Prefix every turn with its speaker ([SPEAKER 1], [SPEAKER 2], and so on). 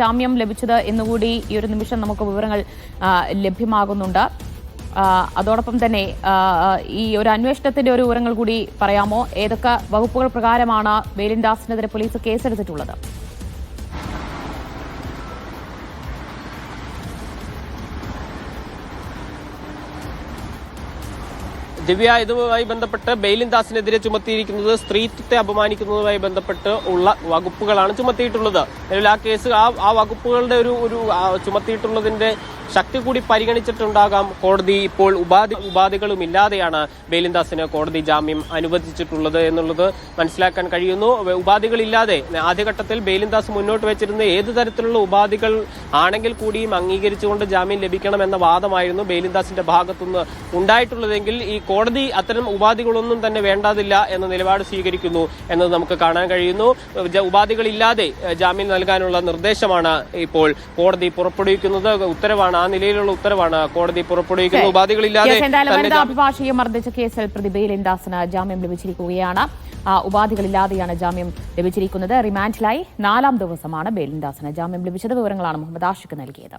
[SPEAKER 1] ജാമ്യം ലഭിച്ചത് എന്നുകൂടി ഈ ഒരു നിമിഷം നമുക്ക് വിവരങ്ങൾ ലഭ്യമാകുന്നുണ്ട്. അതോടൊപ്പം തന്നെ ഈ ഒരു അന്വേഷണത്തിന്റെ ഒരു വിവരങ്ങൾ കൂടി പറയാമോ? ഏതൊക്കെ വകുപ്പുകൾ പ്രകാരമാണ് വേലിൻദാസിനെതിരെ പോലീസ് കേസെടുത്തിട്ടുള്ളത്?
[SPEAKER 2] ദിവ്യ ഇതുമായി ബന്ധപ്പെട്ട് ബെയിലിൻ ദാസിനെതിരെ ചുമത്തിയിരിക്കുന്നത് സ്ത്രീത്വത്തെ അപമാനിക്കുന്നതുമായി ബന്ധപ്പെട്ട് ഉള്ള വകുപ്പുകളാണ് ചുമത്തിയിട്ടുള്ളത്. നിലവിൽ ആ കേസ് ആ ആ വകുപ്പുകളുടെ ഒരു ഒരു ചുമത്തിയിട്ടുള്ളതിന്റെ ശക്തി കൂടി പരിഗണിച്ചിട്ടുണ്ടാകാം. കോടതി ഇപ്പോൾ ഉപാധി ഉപാധികളും ഇല്ലാതെയാണ് ബെയിലിൻ ദാസിന് കോടതി ജാമ്യം അനുവദിച്ചിട്ടുള്ളത് എന്നുള്ളത് മനസ്സിലാക്കാൻ കഴിയുന്നു. ഉപാധികളില്ലാതെ ആദ്യഘട്ടത്തിൽ ബെയിലിൻ ദാസ് മുന്നോട്ട് വെച്ചിരുന്ന ഏത് തരത്തിലുള്ള ഉപാധികൾ ആണെങ്കിൽ കൂടിയും അംഗീകരിച്ചുകൊണ്ട് ജാമ്യം ലഭിക്കണമെന്ന വാദമായിരുന്നു ബേലിദാസിന്റെ ഭാഗത്തുനിന്ന് ഉണ്ടായിട്ടുള്ളതെങ്കിൽ ഈ കോടതി അത്തരം ഉപാധികളൊന്നും തന്നെ വേണ്ടതില്ല എന്ന നിലപാട് സ്വീകരിക്കുന്നു എന്നത് നമുക്ക് കാണാൻ കഴിയുന്നു. ഉപാധികളില്ലാതെ ജാമ്യം നൽകാനുള്ള നിർദ്ദേശമാണ് ഇപ്പോൾ കോടതി പുറപ്പെടുവിക്കുന്നത്. ഉത്തരവാണ് ആ നിലയിലുള്ള ഉത്തരവാണ് കോടതി പുറപ്പെടുവിക്കുന്നത്. ഉപാധികളില്ലാതെ
[SPEAKER 1] അഭിഭാഷകയെ മർദ്ദിച്ച കേസിൽ പ്രതി ബേലിൻദാസിന് ജാമ്യം ലഭിച്ചിരിക്കുകയാണ്. ഉപാധികളില്ലാതെയാണ് ജാമ്യം ലഭിച്ചിരിക്കുന്നത്. റിമാൻഡിലായി നാലാം ദിവസമാണ് ബേലിൻദാസിന് ജാമ്യം ലഭിച്ചത്. വിവരങ്ങളാണ് മുഹമ്മദ് ആഷിഖ് നൽകിയത്.